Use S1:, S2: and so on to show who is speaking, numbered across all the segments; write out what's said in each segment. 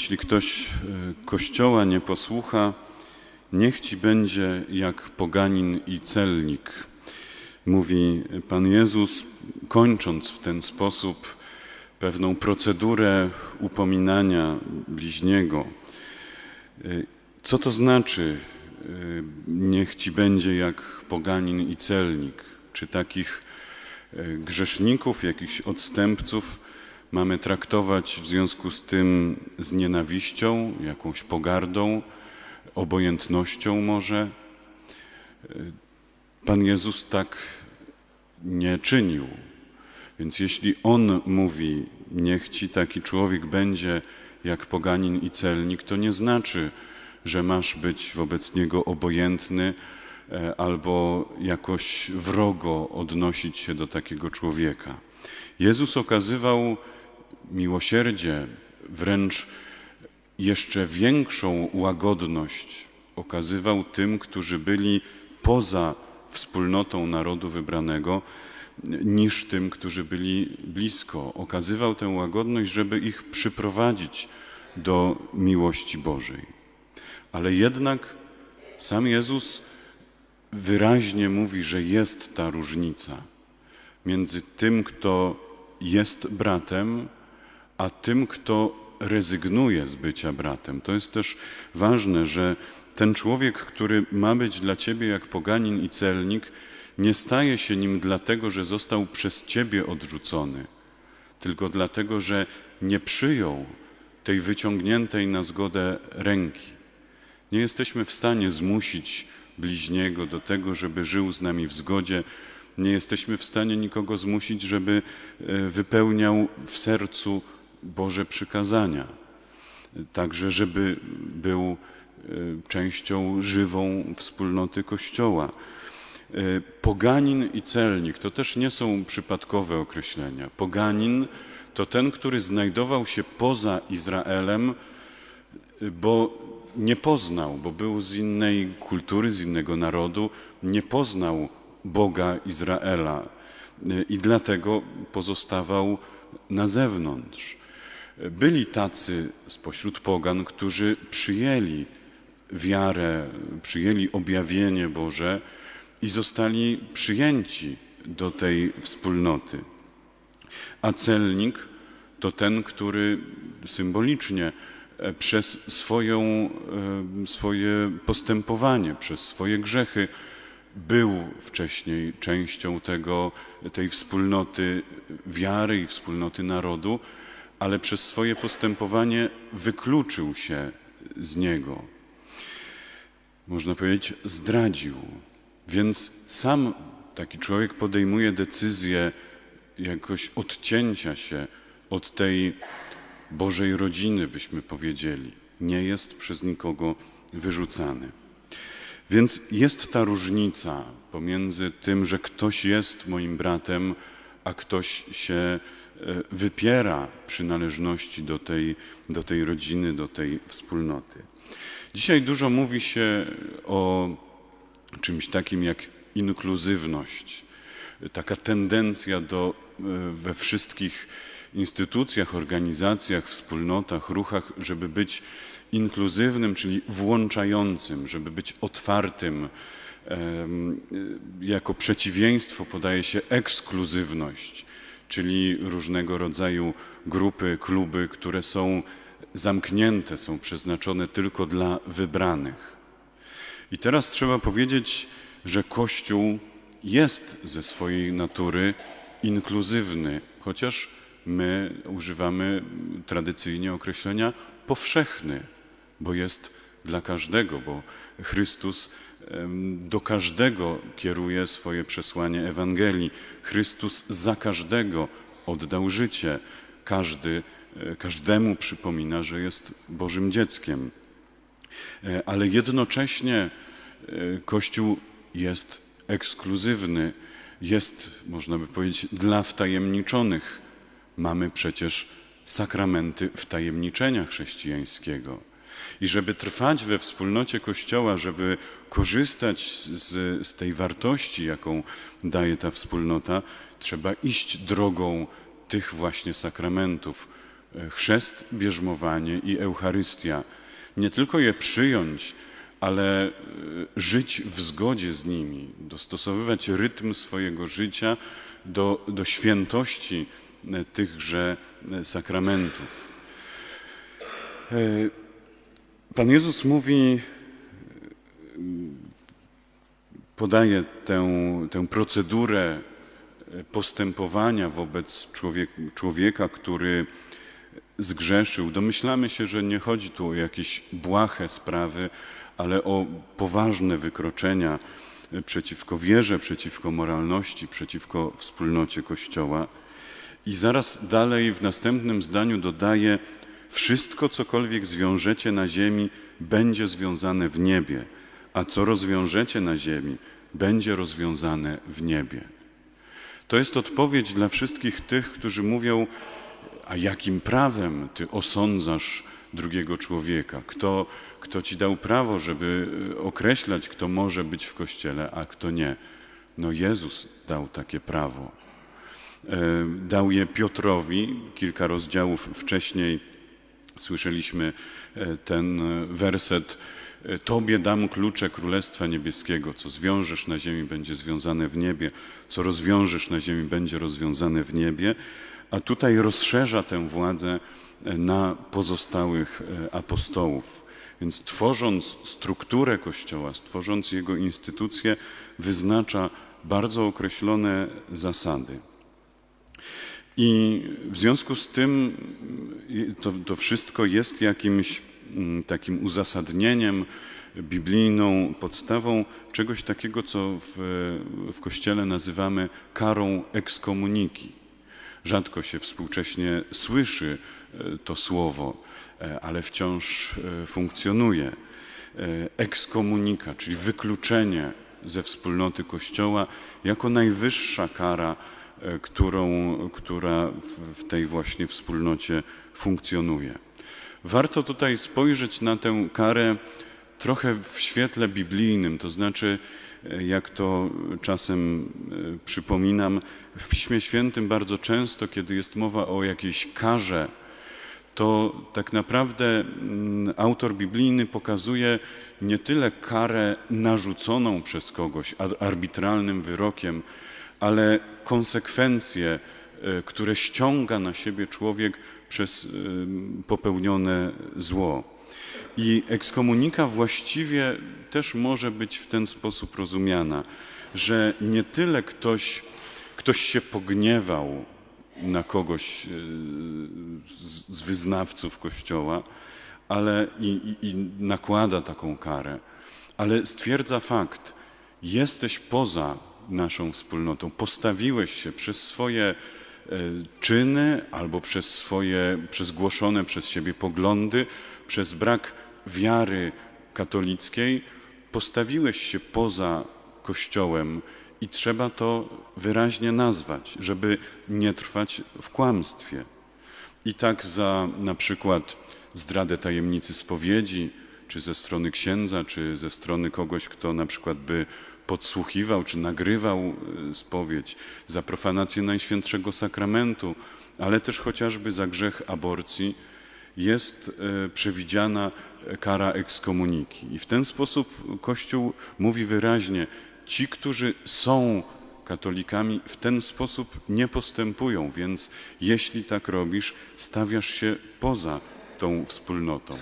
S1: jeśli ktoś e, Kościoła nie posłucha, niech ci będzie jak poganin i celnik. Mówi Pan Jezus, kończąc w ten sposób pewną procedurę upominania bliźniego. E, Co to znaczy, e, niech ci będzie jak poganin i celnik? Czy takich grzeszników, jakichś odstępców mamy traktować w związku z tym z nienawiścią, jakąś pogardą, obojętnością może? Pan Jezus tak nie czynił. Więc jeśli On mówi, niech ci taki człowiek będzie jak poganin i celnik, to nie znaczy, że masz być wobec niego obojętny e, albo jakoś wrogo odnosić się do takiego człowieka. Jezus okazywał miłosierdzie, wręcz jeszcze większą łagodność okazywał tym, którzy byli poza wspólnotą narodu wybranego, niż tym, którzy byli blisko. Okazywał tę łagodność, żeby ich przyprowadzić do miłości Bożej. Ale jednak sam Jezus wyraźnie mówi, że jest ta różnica między tym, kto jest bratem, a tym, kto rezygnuje z bycia bratem. To jest też ważne, że ten człowiek, który ma być dla ciebie jak poganin i celnik, nie staje się nim dlatego, że został przez ciebie odrzucony, tylko dlatego, że nie przyjął tej wyciągniętej na zgodę ręki. Nie jesteśmy w stanie zmusić bliźniego do tego, żeby żył z nami w zgodzie. Nie jesteśmy w stanie nikogo zmusić, żeby e, wypełniał w sercu Boże przykazania. Także, żeby był e, częścią żywą wspólnoty Kościoła. E, Poganin i celnik to też nie są przypadkowe określenia. Poganin to ten, który znajdował się poza Izraelem, bo nie poznał, bo był z innej kultury, z innego narodu, nie poznał Boga Izraela e, i dlatego pozostawał na zewnątrz. Byli tacy spośród pogan, którzy przyjęli wiarę, przyjęli objawienie Boże i zostali przyjęci do tej wspólnoty. A celnik to ten, który symbolicznie e, przez swoją, e, swoje postępowanie, przez swoje grzechy był wcześniej częścią tego, tej wspólnoty wiary i wspólnoty narodu, ale przez swoje postępowanie wykluczył się z niego. Można powiedzieć, zdradził. Więc sam taki człowiek podejmuje decyzję jakoś odcięcia się od tej Bożej rodziny, byśmy powiedzieli. Nie jest przez nikogo wyrzucany. Więc jest ta różnica pomiędzy tym, że ktoś jest moim bratem, a ktoś się e, wypiera przynależności do tej, do tej rodziny, do tej wspólnoty. Dzisiaj dużo mówi się o czymś takim jak inkluzywność, taka tendencja do e, we wszystkich instytucjach, organizacjach, wspólnotach, ruchach, żeby być inkluzywnym, czyli włączającym, żeby być otwartym. Jako przeciwieństwo podaje się ekskluzywność, czyli różnego rodzaju grupy, kluby, które są zamknięte, są przeznaczone tylko dla wybranych. I teraz trzeba powiedzieć, że Kościół jest ze swojej natury inkluzywny, chociaż my używamy tradycyjnie określenia powszechny, bo jest dla każdego, bo Chrystus do każdego kieruje swoje przesłanie Ewangelii. Chrystus za każdego oddał życie. Każdy, e, każdemu przypomina, że jest Bożym dzieckiem. E, ale jednocześnie e, Kościół jest ekskluzywny, jest, można by powiedzieć, dla wtajemniczonych. Mamy przecież sakramenty wtajemniczenia chrześcijańskiego. I żeby trwać we wspólnocie Kościoła, żeby korzystać z, z tej wartości, jaką daje ta wspólnota, trzeba iść drogą tych właśnie sakramentów, chrzest, bierzmowanie i Eucharystia. Nie tylko je przyjąć, ale e, żyć w zgodzie z nimi, dostosowywać rytm swojego życia do, do świętości e, tychże e, sakramentów. Pan Jezus mówi, podaje tę, tę procedurę postępowania wobec człowiek, człowieka, który zgrzeszył. Domyślamy się, że nie chodzi tu o jakieś błahe sprawy, ale o poważne wykroczenia przeciwko wierze, przeciwko moralności, przeciwko wspólnocie Kościoła. I zaraz dalej w następnym zdaniu dodaje: Wszystko, cokolwiek zwiążecie na ziemi, będzie związane w niebie, a co rozwiążecie na ziemi, będzie rozwiązane w niebie. To jest odpowiedź dla wszystkich tych, którzy mówią: A jakim prawem ty osądzasz drugiego człowieka? Kto, kto ci dał prawo, żeby e, określać, kto może być w kościele, a kto nie? No, Jezus dał takie prawo. E, Dał je Piotrowi kilka rozdziałów wcześniej. Słyszeliśmy e, ten e, werset. e, Tobie dam klucze Królestwa Niebieskiego. Co zwiążesz na ziemi, będzie związane w niebie. Co rozwiążesz na ziemi, będzie rozwiązane w niebie. A tutaj rozszerza tę władzę na pozostałych apostołów. Więc tworząc strukturę Kościoła, tworząc jego instytucje, wyznacza bardzo określone zasady. I w związku z tym to, to wszystko jest jakimś mm, takim uzasadnieniem, biblijną podstawą czegoś takiego, co w, w Kościele nazywamy karą ekskomuniki. Rzadko się współcześnie słyszy e, to słowo, e, ale wciąż e, funkcjonuje. Ekskomunika, czyli wykluczenie ze wspólnoty Kościoła jako najwyższa kara, którą, która w, tej właśnie wspólnocie funkcjonuje. Warto tutaj spojrzeć na tę karę trochę w świetle biblijnym, to znaczy, e, jak to czasem e, przypominam, w Piśmie Świętym bardzo często, kiedy jest mowa o jakiejś karze, to tak naprawdę mm, autor biblijny pokazuje nie tyle karę narzuconą przez kogoś ar- arbitralnym wyrokiem, ale konsekwencje, e, które ściąga na siebie człowiek przez em, popełnione zło. I ekskomunika właściwie też może być w ten sposób rozumiana, że nie tyle ktoś, ktoś się pogniewał na kogoś e, z wyznawców Kościoła, ale i, i, i nakłada taką karę, ale stwierdza fakt, jesteś poza naszą wspólnotą, postawiłeś się przez swoje e, czyny albo przez swoje, przez głoszone przez siebie poglądy, przez brak wiary katolickiej, postawiłeś się poza Kościołem i trzeba to wyraźnie nazwać, żeby nie trwać w kłamstwie. I tak za na przykład zdradę tajemnicy spowiedzi, czy ze strony księdza, czy ze strony kogoś, kto na przykład by podsłuchiwał, czy nagrywał e, spowiedź, za profanację Najświętszego Sakramentu, ale też chociażby za grzech aborcji, jest e, przewidziana kara ekskomuniki. I w ten sposób Kościół mówi wyraźnie, ci, którzy są katolikami, w ten sposób nie postępują, więc jeśli tak robisz, stawiasz się poza tą wspólnotą.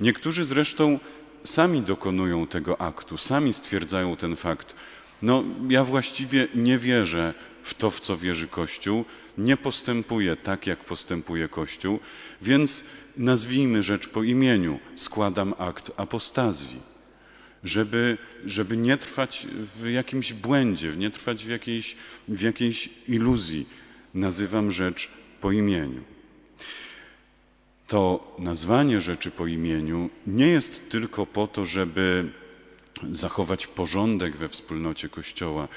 S1: Niektórzy zresztą sami dokonują tego aktu, sami stwierdzają ten fakt. No, ja właściwie nie wierzę w to, w co wierzy Kościół, nie postępuję tak, jak postępuje Kościół, więc nazwijmy rzecz po imieniu, składam akt apostazji żeby, żeby nie trwać w jakimś błędzie, nie trwać w jakiejś, w jakiejś iluzji. Nazywam rzecz po imieniu. To nazwanie rzeczy po imieniu nie jest tylko po to, żeby zachować porządek we wspólnocie Kościoła,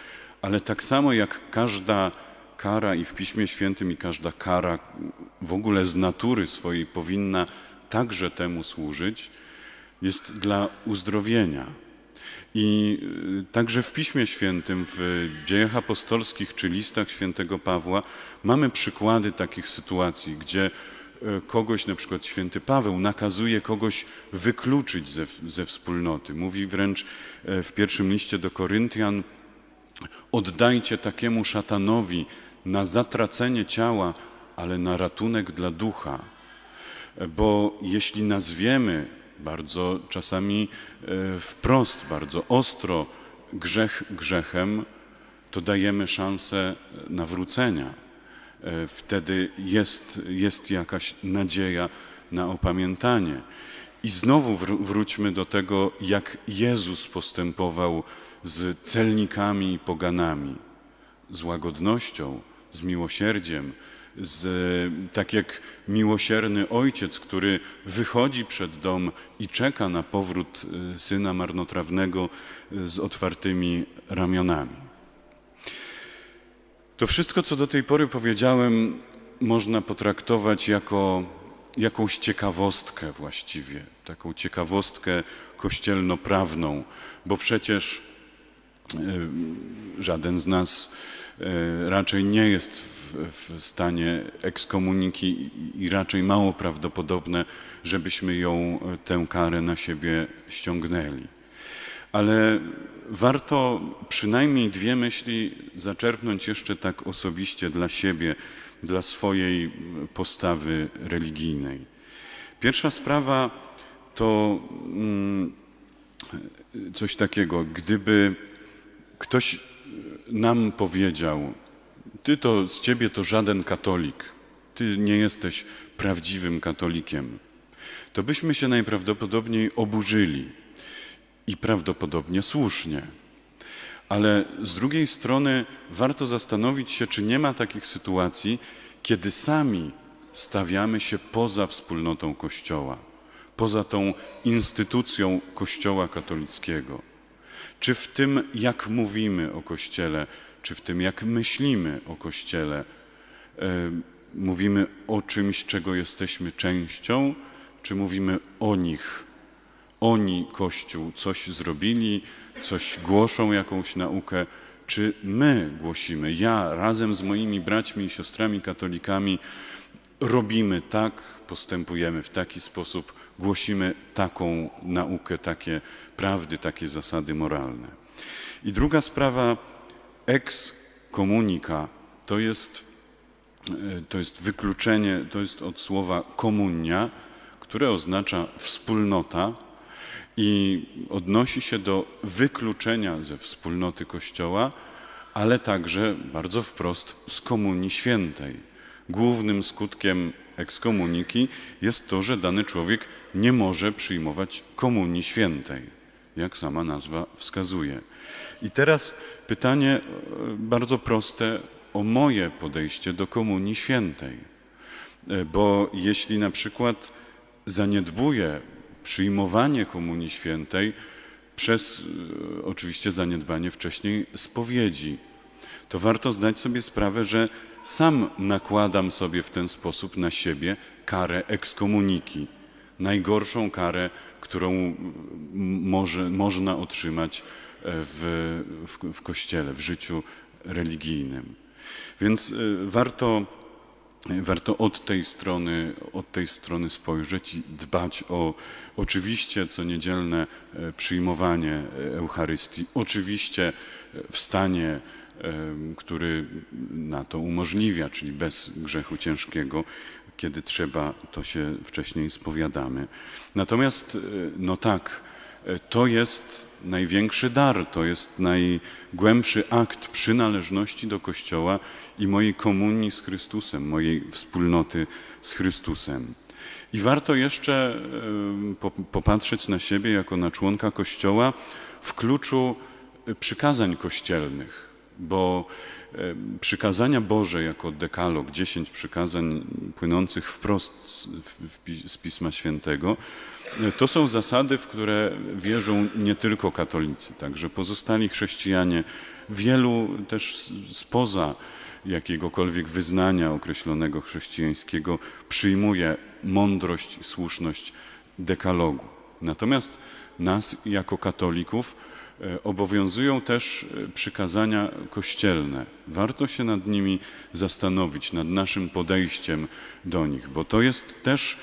S1: ale tak samo jak każda kara i w Piśmie Świętym i każda kara w ogóle z natury swojej powinna także temu służyć, jest dla uzdrowienia. I y, także w Piśmie Świętym, w dziejach apostolskich czy listach świętego Pawła mamy przykłady takich sytuacji, gdzie kogoś, na przykład święty Paweł, nakazuje kogoś wykluczyć ze, ze wspólnoty. Mówi wręcz e, w pierwszym liście do Koryntian, oddajcie takiemu szatanowi na zatracenie ciała, ale na ratunek dla ducha. Bo jeśli nazwiemy bardzo czasami e, wprost, bardzo ostro grzech grzechem, to dajemy szansę nawrócenia. E, Wtedy jest, jest jakaś nadzieja na opamiętanie. I znowu wr- wróćmy do tego, jak Jezus postępował z celnikami i poganami, z łagodnością, z miłosierdziem, z, tak jak miłosierny ojciec, który wychodzi przed dom i czeka na powrót y, syna marnotrawnego y, z otwartymi ramionami. To wszystko, co do tej pory powiedziałem, można potraktować jako jakąś ciekawostkę właściwie, taką ciekawostkę kościelnoprawną, bo przecież e, żaden z nas e, raczej nie jest w, w stanie ekskomuniki i- raczej mało prawdopodobne, żebyśmy ją, e, tę karę na siebie ściągnęli. Ale warto przynajmniej dwie myśli zaczerpnąć jeszcze tak osobiście dla siebie, dla swojej postawy religijnej. Pierwsza sprawa to mm, coś takiego, gdyby ktoś nam powiedział, ty to z ciebie to żaden katolik, ty nie jesteś prawdziwym katolikiem, to byśmy się najprawdopodobniej oburzyli i prawdopodobnie słusznie. Ale z drugiej strony warto zastanowić się, czy nie ma takich sytuacji, kiedy sami stawiamy się poza wspólnotą Kościoła, poza tą instytucją Kościoła katolickiego. Czy w tym, jak mówimy o Kościele, czy w tym, jak myślimy o Kościele, e, mówimy o czymś, czego jesteśmy częścią, czy mówimy o nich, oni, Kościół, coś zrobili, coś głoszą, jakąś naukę, czy my głosimy, ja razem z moimi braćmi i siostrami katolikami robimy tak, postępujemy w taki sposób, głosimy taką naukę, takie prawdy, takie zasady moralne. I druga sprawa, ex communica, to jest E, to jest wykluczenie, to jest od słowa komunia, które oznacza wspólnota i odnosi się do wykluczenia ze wspólnoty Kościoła, ale także bardzo wprost z komunii świętej. Głównym skutkiem ekskomuniki jest to, że dany człowiek nie może przyjmować komunii świętej, jak sama nazwa wskazuje. I teraz pytanie e, bardzo proste o moje podejście do komunii świętej. E, Bo jeśli na przykład zaniedbuję przyjmowanie komunii świętej przez e, oczywiście zaniedbanie wcześniej spowiedzi, to warto zdać sobie sprawę, że sam nakładam sobie w ten sposób na siebie karę ekskomuniki, najgorszą karę, którą może, można otrzymać e, w, w, w kościele, w życiu religijnym. Więc y, warto, warto od tej strony, od tej strony spojrzeć i dbać o oczywiście co niedzielne e, przyjmowanie e, Eucharystii, oczywiście e, w stanie, e, który na to umożliwia, czyli bez grzechu ciężkiego, kiedy trzeba, to się wcześniej spowiadamy. Natomiast, no tak, to jest największy dar, to jest najgłębszy akt przynależności do Kościoła i mojej komunii z Chrystusem, mojej wspólnoty z Chrystusem. I warto jeszcze po- popatrzeć na siebie jako na członka Kościoła w kluczu e, przykazań kościelnych, bo przykazania Boże jako dekalog, dziesięć przykazań płynących wprost z, Pisma Świętego, e, to są zasady, w które wierzą nie tylko katolicy, także pozostali chrześcijanie, wielu też spoza jakiegokolwiek wyznania określonego chrześcijańskiego przyjmuje mądrość i słuszność dekalogu. Natomiast nas jako katolików obowiązują też e, przykazania kościelne. Warto się nad nimi zastanowić, nad naszym podejściem do nich, bo to jest też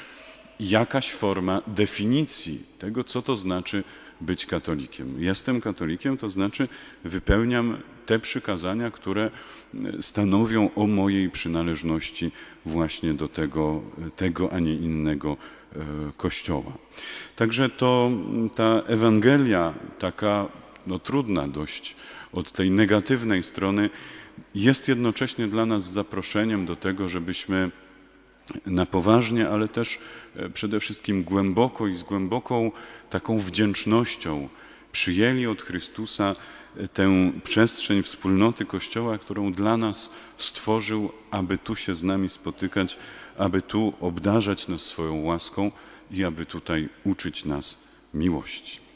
S1: jakaś forma definicji tego, co to znaczy być katolikiem. Jestem katolikiem, to znaczy wypełniam te przykazania, które e, stanowią o mojej przynależności właśnie do tego, tego a nie innego e, kościoła. Także to ta Ewangelia, taka no, trudna dość od tej negatywnej strony, jest jednocześnie dla nas zaproszeniem do tego, żebyśmy na poważnie, ale też e, przede wszystkim głęboko i z głęboką taką wdzięcznością przyjęli od Chrystusa e, tę przestrzeń wspólnoty Kościoła, którą dla nas stworzył, aby tu się z nami spotykać, aby tu obdarzać nas swoją łaską i aby tutaj uczyć nas miłości.